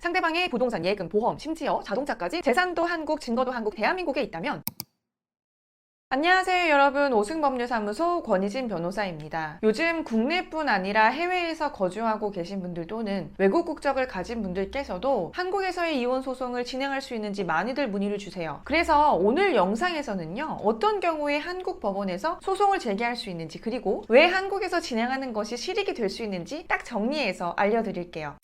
상대방의 부동산, 예금, 보험, 심지어 자동차까지 재산도 한국, 증거도 한국, 대한민국에 있다면 안녕하세요 여러분 오승법률사무소 권희진 변호사입니다. 요즘 국내뿐 아니라 해외에서 거주하고 계신 분들 또는 외국 국적을 가진 분들께서도 한국에서의 이혼 소송을 진행할 수 있는지 많이들 문의를 주세요. 그래서 오늘 영상에서는요 어떤 경우에 한국 법원에서 소송을 제기할 수 있는지 그리고 왜 한국에서 진행하는 것이 실익이 될 수 있는지 딱 정리해서 알려드릴게요.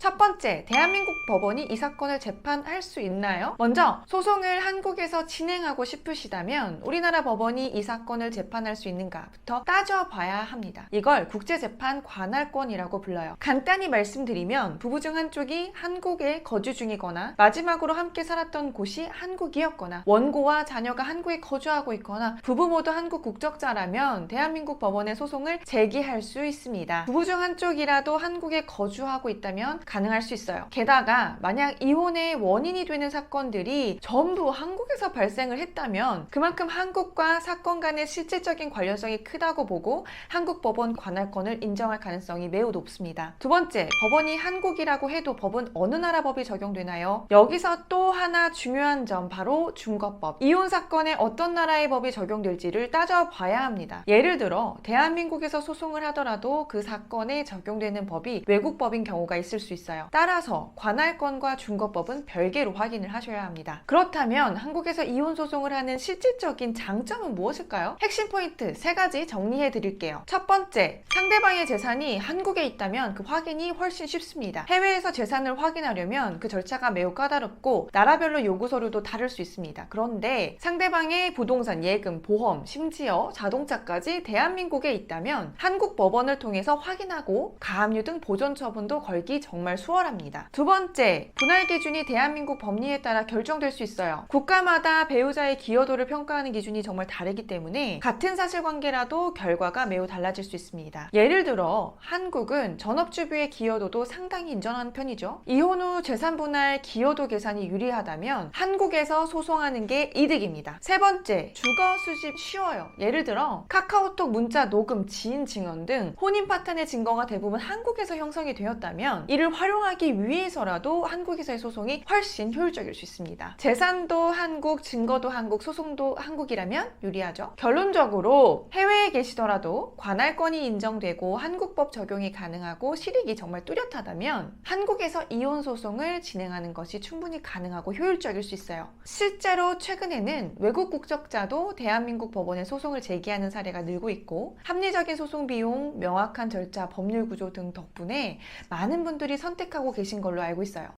첫 번째, 대한민국 법원이 이 사건을 재판할 수 있나요? 먼저, 소송을 한국에서 진행하고 싶으시다면 우리나라 법원이 이 사건을 재판할 수 있는가부터 따져봐야 합니다. 이걸 국제재판 관할권이라고 불러요. 간단히 말씀드리면 부부 중 한쪽이 한국에 거주 중이거나 마지막으로 함께 살았던 곳이 한국이었거나 원고와 자녀가 한국에 거주하고 있거나 부부 모두 한국 국적자라면 대한민국 법원에 소송을 제기할 수 있습니다. 부부 중 한쪽이라도 한국에 거주하고 있다면 가능할 수 있어요. 게다가 만약 이혼의 원인이 되는 사건들이 전부 한국에서 발생을 했다면 그만큼 한국과 사건 간의 실질적인 관련성이 크다고 보고 한국 법원 관할권을 인정할 가능성이 매우 높습니다. 두 번째, 법원이 한국이라고 해도 법은 어느 나라 법이 적용되나요? 여기서 또 하나 중요한 점 바로 중거법. 이혼 사건에 어떤 나라의 법이 적용될지를 따져봐야 합니다. 예를 들어 대한민국에서 소송을 하더라도 그 사건에 적용되는 법이 외국 법인 경우가 있을 수 있 어요. 따라서 관할권과 중거법은 별개로 확인을 하셔야 합니다. 그렇다면 한국에서 이혼 소송을 하는 실질적인 장점은 무엇일까요? 핵심 포인트 세 가지 정리해 드릴게요. 첫 번째, 상대방의 재산이 한국에 있다면 그 확인이 훨씬 쉽습니다. 해외에서 재산을 확인하려면 그 절차가 매우 까다롭고 나라별로 요구 서류도 다를 수 있습니다. 그런데 상대방의 부동산, 예금, 보험, 심지어 자동차까지 대한민국에 있다면 한국 법원을 통해서 확인하고 가압류 등 보존 처분도 걸기 정말 수월합니다. 두 번째, 분할 기준이 대한민국 법리에 따라 결정될 수 있어요. 국가마다 배우자의 기여도를 평가하는 기준이 정말 다르기 때문에 같은 사실관계라도 결과가 매우 달라질 수 있습니다. 예를 들어 한국은 전업주부의 기여도도 상당히 인정하는 편이죠. 이혼 후 재산 분할 기여도 계산이 유리하다면 한국에서 소송하는 게 이득입니다. 세 번째, 주거 수집 쉬워요. 예를 들어 카카오톡 문자 녹음 지인 증언 등 혼인 파탄의 증거가 대부분 한국에서 형성이 되었다면 이를 활용하기 위해서라도 한국에서의 소송이 훨씬 효율적일 수 있습니다. 재산도 한국, 증거도 한국, 소송도 한국이라면 유리하죠. 결론적으로 해외에 계시더라도 관할권이 인정되고 한국법 적용이 가능하고 실익이 정말 뚜렷하다면 한국에서 이혼 소송을 진행하는 것이 충분히 가능하고 효율적일 수 있어요. 실제로 최근에는 외국 국적자도 대한민국 법원에 소송을 제기하는 사례가 늘고 있고 합리적인 소송 비용, 명확한 절차, 법률 구조 등 덕분에 많은 분들이 선택하고 계신 걸로 알고 있어요.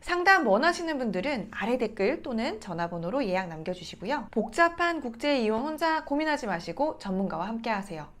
상담 원하시는 분들은 아래 댓글 또는 전화번호로 예약 남겨주시고요. 복잡한 국제 이혼 혼자 고민하지 마시고 전문가와 함께 하세요.